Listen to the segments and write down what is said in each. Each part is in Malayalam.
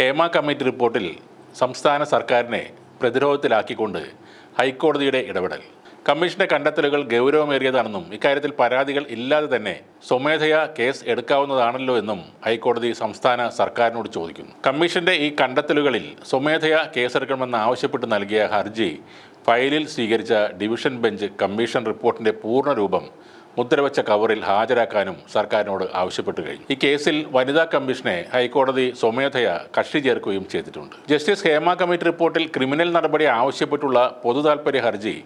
ഹേമ കമ്മിറ്റി റിപ്പോർട്ടിൽ സംസ്ഥാന സർക്കാരിനെ പ്രതിരോധത്തിലാക്കിക്കൊണ്ട് ഹൈക്കോടതിയുടെ ഇടപെടൽ. കമ്മീഷന്റെ കണ്ടെത്തലുകൾ ഗൗരവമേറിയതാണെന്നും ഇക്കാര്യത്തിൽ പരാതികൾ ഇല്ലാതെ തന്നെ സ്വമേധയാ കേസ് എടുക്കാവുന്നതാണല്ലോ എന്നും ഹൈക്കോടതി സംസ്ഥാന സർക്കാരിനോട് ചോദിക്കുന്നു. കമ്മീഷന്റെ ഈ കണ്ടെത്തലുകളിൽ സ്വമേധയാ കേസെടുക്കണമെന്ന് ആവശ്യപ്പെട്ട് നൽകിയ ഹർജി ഫയലിൽ സ്വീകരിച്ച ഡിവിഷൻ ബെഞ്ച് കമ്മീഷൻ റിപ്പോർട്ടിന്റെ പൂർണ രൂപം മുദ്രവെച്ച കവറിൽ ഹാജരാക്കാനും സർക്കാരിനോട് ആവശ്യപ്പെട്ടു കഴിഞ്ഞു. ഈ കേസിൽ വനിതാ കമ്മീഷനെ ഹൈക്കോടതി സ്വമേധയാ കക്ഷി ചേർക്കുകയും ചെയ്തിട്ടുണ്ട്. ജസ്റ്റിസ് ഹേമ കമ്മിറ്റി റിപ്പോർട്ടിൽ ക്രിമിനൽ നടപടി ആവശ്യപ്പെട്ടുള്ള പൊതുതാൽപര്യ ഹർജി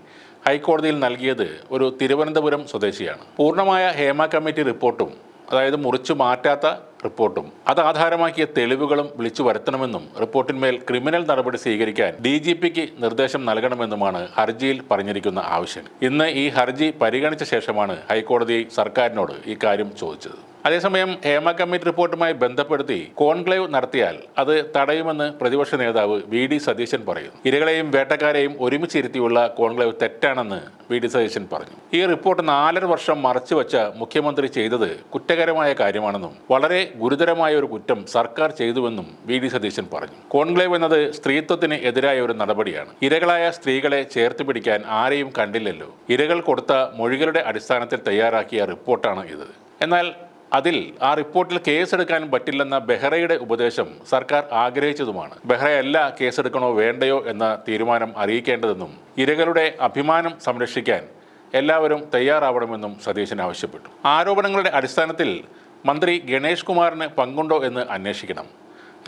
ഹൈക്കോടതിയിൽ നൽകിയത് ഒരു തിരുവനന്തപുരം സ്വദേശിയാണ്. പൂർണമായ ഹേമ കമ്മിറ്റി റിപ്പോർട്ടും അതായത് മുറിച്ചു മാറ്റാത്ത റിപ്പോർട്ടും. അത് ആധാരമാക്കിയ തെളിവുകളും വിളിച്ചു വരുത്തണമെന്നും റിപ്പോർട്ടിന്മേൽ ക്രിമിനൽ നടപടി സ്വീകരിക്കാൻ ഡി ജി പിക്ക് നിർദ്ദേശം നൽകണമെന്നുമാണ് ഹർജിയിൽ പറഞ്ഞിരിക്കുന്ന ആവശ്യം. ഇന്ന് ഈ ഹർജി പരിഗണിച്ച ശേഷമാണ് ഹൈക്കോടതി സർക്കാരിനോട് ഈ കാര്യം ചോദിച്ചത്. അതേസമയം ഹേമ കമ്മിറ്റി റിപ്പോർട്ടുമായി ബന്ധപ്പെടുത്തി കോൺക്ലേവ് നടത്തിയാൽ അത് തടയുമെന്ന് പ്രതിപക്ഷ നേതാവ് വി ഡി സതീശൻ പറയുന്നു. ഇരകളെയും വേട്ടക്കാരെയും ഒരുമിച്ചിരുത്തിയുള്ള കോൺക്ലേവ് തെറ്റാണെന്ന് വി ഡി സതീശൻ പറഞ്ഞു. ഈ റിപ്പോർട്ട് നാലര വർഷം മറച്ചുവെച്ച മുഖ്യമന്ത്രി ചെയ്തത് കുറ്റകരമായ കാര്യമാണെന്നും വളരെ ഗുരുതരമായ ഒരു കുറ്റം സർക്കാർ ചെയ്തുവെന്നും വി ഡി സതീശൻ പറഞ്ഞു. കോൺക്ലേവ് എന്നത് സ്ത്രീത്വത്തിന് എതിരായ ഒരു നടപടിയാണ്. ഇരകളായ സ്ത്രീകളെ ചേർത്ത് പിടിക്കാൻ ആരെയും കണ്ടില്ലല്ലോ. ഇരകൾ കൊടുത്ത മൊഴികളുടെ അടിസ്ഥാനത്തിൽ തയ്യാറാക്കിയ റിപ്പോർട്ടാണ് ഇത്. എന്നാൽ അതിൽ ആ റിപ്പോർട്ടിൽ കേസെടുക്കാൻ പറ്റില്ലെന്ന ബെഹ്റയുടെ ഉപദേശം സർക്കാർ ആഗ്രഹിച്ചതുമാണ്. ബെഹ്റയല്ല കേസെടുക്കണോ വേണ്ടയോ എന്ന തീരുമാനം അറിയിക്കേണ്ടതെന്നും ഇരകളുടെ അഭിമാനം സംരക്ഷിക്കാൻ എല്ലാവരും തയ്യാറാവണമെന്നും സതീശൻ ആവശ്യപ്പെട്ടു. ആരോപണങ്ങളുടെ അടിസ്ഥാനത്തിൽ മന്ത്രി ഗണേഷ് കുമാറിന് പങ്കുണ്ടോ എന്ന് അന്വേഷിക്കണം.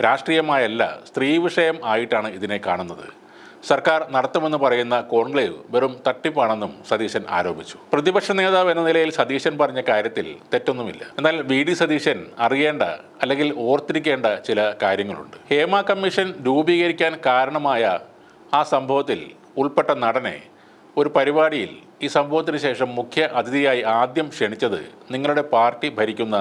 രാഷ്ട്രീയമായല്ല സ്ത്രീ വിഷയം ആയിട്ടാണ് ഇതിനെ കാണുന്നത്. സർക്കാർ നടത്തുമെന്ന് പറയുന്ന കോൺക്ലേവ് വെറും തട്ടിപ്പാണെന്നും സതീശൻ ആരോപിച്ചു. പ്രതിപക്ഷ നേതാവ് എന്ന നിലയിൽ സതീശൻ പറഞ്ഞ കാര്യത്തിൽ തെറ്റൊന്നുമില്ല. എന്നാൽ വി ഡി സതീശൻ അറിയേണ്ട അല്ലെങ്കിൽ ഓർത്തിരിക്കേണ്ട ചില കാര്യങ്ങളുണ്ട്. ഹേമ കമ്മീഷൻ രൂപീകരിക്കാൻ കാരണമായ ആ സംഭവത്തിൽ ഉൾപ്പെട്ട നടനെ ഒരു പരിപാടിയിൽ ഈ സംഭവത്തിന് ശേഷം മുഖ്യ അതിഥിയായി ആദ്യം ക്ഷണിച്ചത് നിങ്ങളുടെ പാർട്ടി ഭരിക്കുന്ന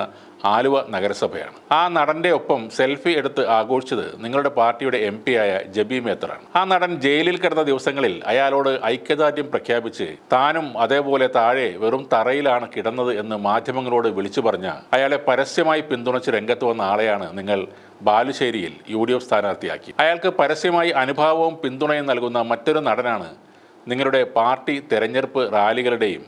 ആലുവ നഗരസഭയാണ്. ആ നടന്റെ ഒപ്പം സെൽഫി എടുത്ത് ആഘോഷിച്ചത് നിങ്ങളുടെ പാർട്ടിയുടെ എം ആയ ജബി മേത്തറാണ്. ആ നടൻ ജയിലിൽ കിടന്ന ദിവസങ്ങളിൽ അയാളോട് ഐക്യദാർഢ്യം പ്രഖ്യാപിച്ച് താനും അതേപോലെ താഴെ വെറും തറയിലാണ് കിടന്നത് എന്ന് മാധ്യമങ്ങളോട് വിളിച്ചു പറഞ്ഞ അയാളെ പരസ്യമായി പിന്തുണച്ച് രംഗത്ത് വന്ന ആളെയാണ് നിങ്ങൾ ബാലുശ്ശേരിയിൽ യു ഡി എഫ് സ്ഥാനാർത്ഥിയാക്കി. അയാൾക്ക് പരസ്യമായി അനുഭാവവും പിന്തുണയും നൽകുന്ന മറ്റൊരു നടനാണ് നിങ്ങളുടെ പാർട്ടി തെരഞ്ഞെടുപ്പ് റാലികളുടെയും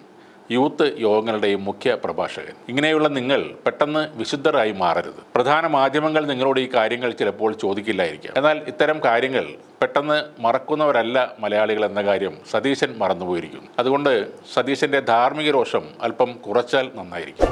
യൂത്ത് യോഗങ്ങളുടെയും മുഖ്യ പ്രഭാഷകൻ. ഇങ്ങനെയുള്ള നിങ്ങൾ പെട്ടെന്ന് വിശുദ്ധരായി മാറരുത്. പ്രധാന മാധ്യമങ്ങൾ നിങ്ങളോട് ഈ കാര്യങ്ങൾ ചിലപ്പോൾ ചോദിക്കില്ലായിരിക്കാം. എന്നാൽ ഇത്തരം കാര്യങ്ങൾ പെട്ടെന്ന് മറക്കുന്നവരല്ല മലയാളികൾ എന്ന കാര്യം സതീശൻ മറന്നുപോയിരിക്കുന്നു. അതുകൊണ്ട് സതീശന്റെ ധാർമ്മിക രോഷം അല്പം കുറച്ചാൽ നന്നായിരിക്കും.